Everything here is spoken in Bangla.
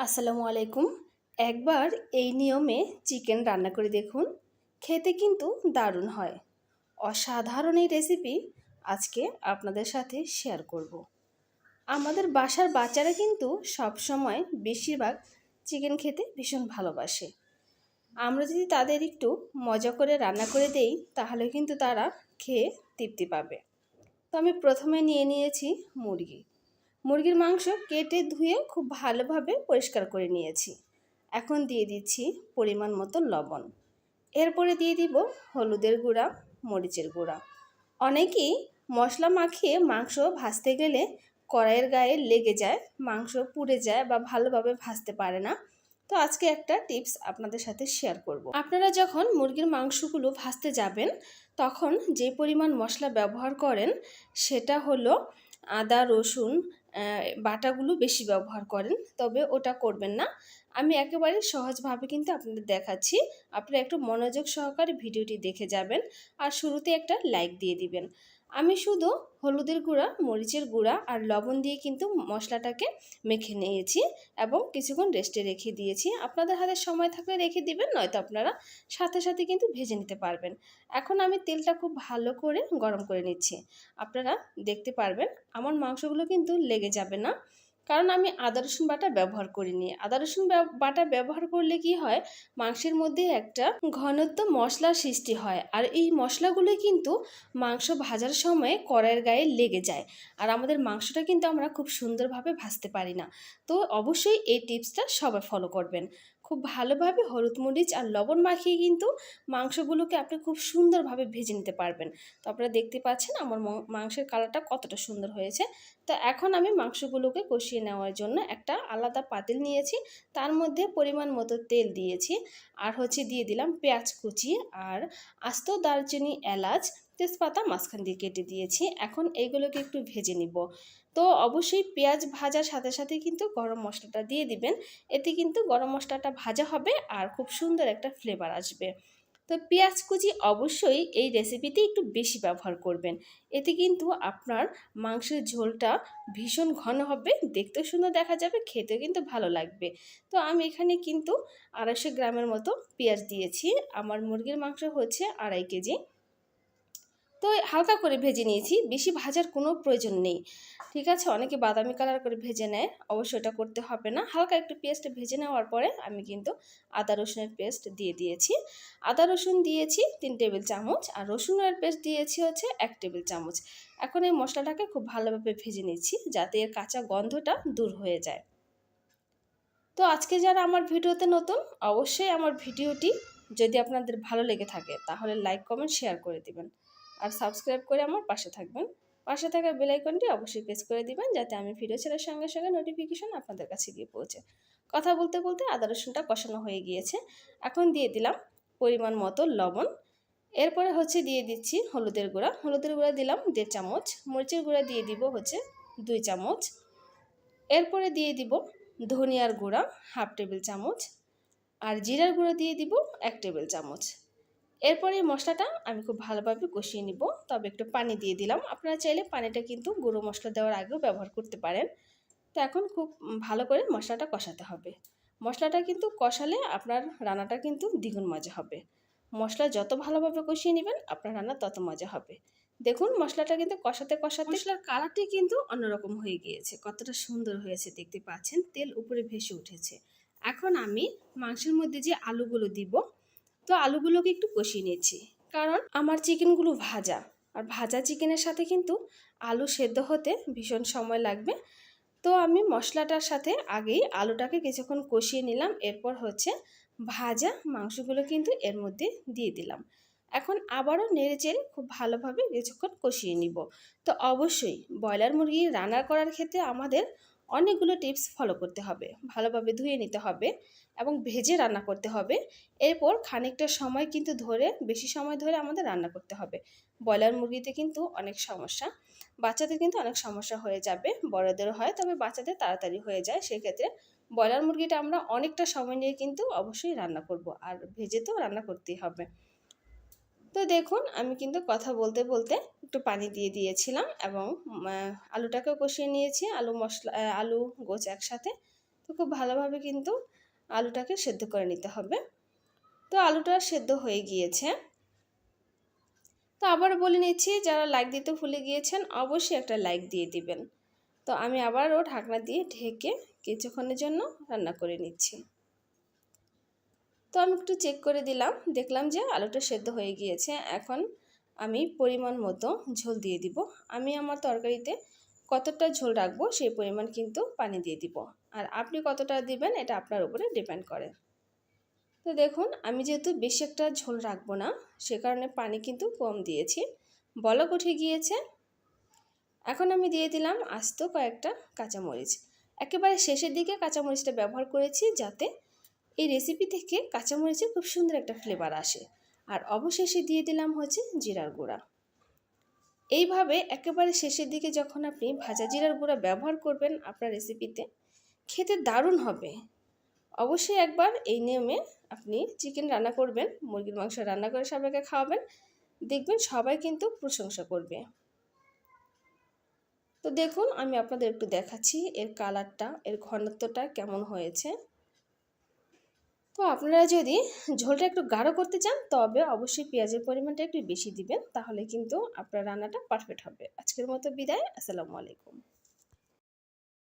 আসসালামু আলাইকুম। একবার এই নিয়মে চিকেন রান্না করে দেখুন, খেতে কিন্তু দারুণ হয়। অসাধারণ এই রেসিপি আজকে আপনাদের সাথে শেয়ার করব। আমাদের বাসার বাচ্চারা কিন্তু সব সময় বেশিরভাগ চিকেন খেতে ভীষণ ভালোবাসে। আমরা যদি তাদের একটু মজা করে রান্না করে দেই, তাহলে কিন্তু তারা খেয়ে তৃপ্তি পাবে। তো আমি প্রথমে নিয়ে নিয়েছি মুরগি। মুরগির মাংস কেটে ধুয়ে খুব ভালোভাবে পরিষ্কার করে নিয়েছি। এখন দিয়ে দিচ্ছি পরিমাণ মতো লবণ। এরপরে দিয়ে দিব হলুদের গুঁড়া, মরিচের গুঁড়া। অনেকেই মশলা মাখিয়ে মাংস ভাজতে গেলে কড়াইয়ের গায়ে লেগে যায়, মাংস পুড়ে যায় বা ভালোভাবে ভাজতে পারে না। তো আজকে একটা টিপস আপনাদের সাথে শেয়ার করব। আপনারা যখন মুরগির মাংসগুলো ভাজতে যাবেন, তখন যে পরিমাণ মশলা ব্যবহার করেন, সেটা হলো আদা, রসুন বাটাগুলো বেশি ব্যবহার করেন, তবে ওটা করবেন না। আমি একেবারে সহজভাবে কিন্তু আপনাদের দেখাচ্ছি। আপনারা একটু মনোযোগ সহকারে ভিডিওটি দেখে যাবেন আর শুরুতে একটা লাইক দিয়ে দিবেন। আমি শুধু হলুদের গুঁড়া, মরিচের গুঁড়া আর লবণ দিয়ে কিন্তু মশলাটাকে মেখে নিয়েছি এবং কিছুক্ষণ রেস্টে রেখে দিয়েছি। আপনাদের হাতে সময় থাকলে রেখে দিবেন, নয়তো আপনারা সাথে সাথে কিন্তু ভেজে নিতে পারবেন। এখন আমি তেলটা খুব ভালো করে গরম করে নিচ্ছি। আপনারা দেখতে পারবেন, আমার মাংসগুলো কিন্তু লেগে যাবে না। কারণ আমি আদা, রসুন বাটা ব্যবহার করিনি। আদা, রসুন বাটা ব্যবহার করলে কি হয়? মাংসের মধ্যে একটা ঘনত্ব মশলার সৃষ্টি হয়। আর এই মশলাগুলো কিন্তু মাংস ভাজার সময় কড়াইয়ের গায়ে লেগে যায়। আর আমাদের মাংসটা কিন্তু আমরা খুব সুন্দরভাবে ভাজতে পারি না। তো অবশ্যই এই টিপসটা সবাই ফলো করবেন। খুব ভালোভাবে হলুদ মরিচ আর লবণ মাখিয়ে কিন্তু মাংসগুলোকে আপনি খুব সুন্দরভাবে ভেজে নিতে পারবেন। তো আপনারা দেখতে পাচ্ছেন আমার মাংসের কালারটা কতটা সুন্দর হয়েছে। তো এখন আমি মাংসগুলোকে কষিয়ে নেওয়ার জন্য একটা আলাদা পাতিল নিয়েছি, তার মধ্যে পরিমাণ মতো তেল দিয়েছি আর হচ্ছে দিয়ে দিলাম পেঁয়াজ কুচি আর আস্ত দারচিনি এলাচ তেজপাতা মাঝখান দিয়ে কেটে দিয়েছি। এখন এইগুলোকে একটু ভেজে নিব। তো অবশ্যই পেঁয়াজ ভাজার সাথে সাথে কিন্তু গরম মশলাটা দিয়ে দিবেন। এতে কিন্তু গরম মশলাটা ভাজা হবে আর খুব সুন্দর একটা ফ্লেভার আসবে। তো পেঁয়াজ কুচি অবশ্যই এই রেসিপিতে একটু বেশি ব্যবহার করবেন। এতে কিন্তু আপনার মাংসের ঝোলটা ভীষণ ঘন হবে, দেখতেও সুন্দর দেখা যাবে, খেতেও কিন্তু ভালো লাগবে। তো আমি এখানে কিন্তু আড়াইশো গ্রামের মতো পেঁয়াজ দিয়েছি। আমার মুরগির মাংস হচ্ছে আড়াই কেজি। তো হালকা করে ভেজে নিয়েছি, বেশি ভাজার কোনো প্রয়োজন নেই। ঠিক আছে? অনেকে বাদামি কালার করে ভেজে নেয় অবশ্যই এটা করতে হবে না। হালকা একটু পেস্ট ভেজে নেওয়ার পরে আমি কিন্তু আদা রসুনের পেস্ট দিয়ে দিয়েছি। আদা রসুন দিয়েছি তিন টেবিল চামচ, আর রসুনের পেস্ট দিয়েছি হচ্ছে এক টেবিল চামচ। এখন এই মশলাটাকে খুব ভালোভাবে ভেজে নিচ্ছি, যাতে এর কাঁচা গন্ধটা দূর হয়ে যায়। তো আজকে যারা আমার ভিডিওতে নতুন, অবশ্যই আমার ভিডিওটি যদি আপনাদের ভালো লেগে থাকে, তাহলে লাইক কমেন্ট শেয়ার করে দিবেন। আর সাবস্ক্রাইব করে আমার পাশে থাকবেন। পাশে থাকা বেলাইকনটি অবশ্যই প্রেস করে দিবেন, যাতে আমি ভিডিও ছেড়ার সঙ্গে সঙ্গে নোটিফিকেশন আপনাদের কাছে গিয়ে পৌঁছে। কথা বলতে বলতে আদা রসুনটা কষানো হয়ে গিয়েছে। এখন দিয়ে দিলাম পরিমাণ মতো লবণ। এরপরে হচ্ছে দিয়ে দিচ্ছি হলুদের গুঁড়া। হলুদের গুঁড়া দিলাম দেড় চামচ। মরিচের গুঁড়া দিয়ে দিব হচ্ছে দুই চামচ। এরপরে দিয়ে দিব ধনিয়ার গুঁড়া হাফ টেবিল চামচ। আর জিরার গুঁড়ো দিয়ে দিব এক টেবিল চামচ। এরপরে এই মশলাটা আমি খুব ভালোভাবে কষিয়ে নিব। তবে একটু পানি দিয়ে দিলাম। আপনারা চাইলে পানিটা কিন্তু গুঁড়ো মশলা দেওয়ার আগেও ব্যবহার করতে পারেন। তো এখন খুব ভালো করে মশলাটা কষাতে হবে। মশলাটা কিন্তু কষালে আপনার রান্নাটা কিন্তু দ্বিগুণ মজা হবে। মশলা যত ভালোভাবে কষিয়ে নেবেন, আপনার রান্না তত মজা হবে। দেখুন, মশলাটা কিন্তু কষাতে কষাতে মশলার কালারটি কিন্তু অন্যরকম হয়ে গিয়েছে। কতটা সুন্দর হয়েছে, দেখতে পাচ্ছেন? তেল উপরে ভেসে উঠেছে। এখন আমি মাংসের মধ্যে যে আলুগুলো দিব তো আলুগুলোকে একটু কষিয়ে নিয়েছি। কারণ আমার চিকেনগুলো ভাজা। আর ভাজা চিকেনের সাথে কিন্তু আলু সেদ্ধ হতে ভীষণ সময় লাগবে। তো আমি মশলাটার সাথে আগেই আলুটাকে কিছুক্ষণ কষিয়ে নিলাম। এরপর হচ্ছে ভাজা মাংসগুলো কিন্তু এর মধ্যে দিয়ে দিলাম। এখন আবারও নেড়ে চেড়ে খুব ভালোভাবে কিছুক্ষণ কষিয়ে নিব। তো অবশ্যই ব্রয়লার মুরগি রান্না করার ক্ষেত্রে আমাদের অনেকগুলো টিপস ফলো করতে হবে। ভালোভাবে ধুয়ে নিতে হবে এবং ভেজে রান্না করতে হবে। এরপর খানিকটা সময় কিন্তু ধরে, বেশি সময় ধরে আমাদের রান্না করতে হবে। ব্রয়লার মুরগিতে কিন্তু অনেক সমস্যা। বাচ্চাদের কিন্তু অনেক সমস্যা হয়ে যাবে। বড়দেরও হয়, তবে বাচ্চাদের তাড়াতাড়ি হয়ে যায়। সেক্ষেত্রে ব্রয়লার মুরগিটা আমরা অনেকটা সময় নিয়ে কিন্তু অবশ্যই রান্না করব। আর ভেজে তো রান্না করতেই হবে। তো দেখুন, আমি কিন্তু কথা বলতে বলতে একটু পানি দিয়ে দিয়েছিলাম এবং আলুটাকেও কষিয়ে নিয়েছি, আলু মশলা আলু গোছ একসাথে। তো খুব ভালোভাবে কিন্তু আলুটাকে সেদ্ধ করে নিতে হবে। তো আলুটা সেদ্ধ হয়ে গিয়েছে। তো আবার বলে নিচ্ছি, যারা লাইক দিতে ভুলে গিয়েছেন, অবশ্যই একটা লাইক দিয়ে দিবেন। তো আমি আবারও ঢাকনা দিয়ে ঢেকে কিছুক্ষণের জন্য রান্না করে নিচ্ছি। তো আমি একটু চেক করে দিলাম, দেখলাম যে আলুটা সেদ্ধ হয়ে গিয়েছে। এখন আমি পরিমাণ মতো ঝোল দিয়ে দিব। আমি আমার তরকারিতে কতটা ঝোল রাখব সেই পরিমাণ কিন্তু পানি দিয়ে দিব। আর আপনি কতটা দিবেন এটা আপনার উপরে ডিপেন্ড করে। তো দেখুন, আমি যেহেতু বেশি একটা ঝোল রাখব না, সে কারণে পানি কিন্তু কম দিয়েছি। বলক উঠে গিয়েছে। এখন আমি দিয়ে দিলাম আস্ত কয়েকটা কাঁচামরিচ। একেবারে শেষের দিকে কাঁচামরিচটা ব্যবহার করেছি যাতে এই রেসিপি থেকে কাঁচামরিচে খুব সুন্দর একটা ফ্লেভার আসে। আর অবশেষে দিয়ে দিলাম হচ্ছে জিরার গুঁড়া। এইভাবে একেবারে শেষের দিকে যখন আপনি ভাজা জিরার গুঁড়া ব্যবহার করবেন আপনার রেসিপিতে খেতে দারুণ হবে। অবশ্যই একবার এই নিয়মে আপনি চিকেন রান্না করবেন, মুরগির মাংস রান্না করে সবাইকে খাওয়াবেন, দেখবেন সবাই কিন্তু প্রশংসা করবে। তো দেখুন, আমি আপনাদের একটু দেখাচ্ছি এর কালারটা এর ঘনত্বটা কেমন হয়েছে। তো আপনারা যদি ঝোলটা একটু গাঢ় করতে চান, তবে অবশ্যই পেঁয়াজের পরিমাণটা একটু বেশি দিবেন, তাহলে কিন্তু আপনার রান্নাটা পারফেক্ট হবে। আজকের মতো বিদায়, আসসালামু আলাইকুম।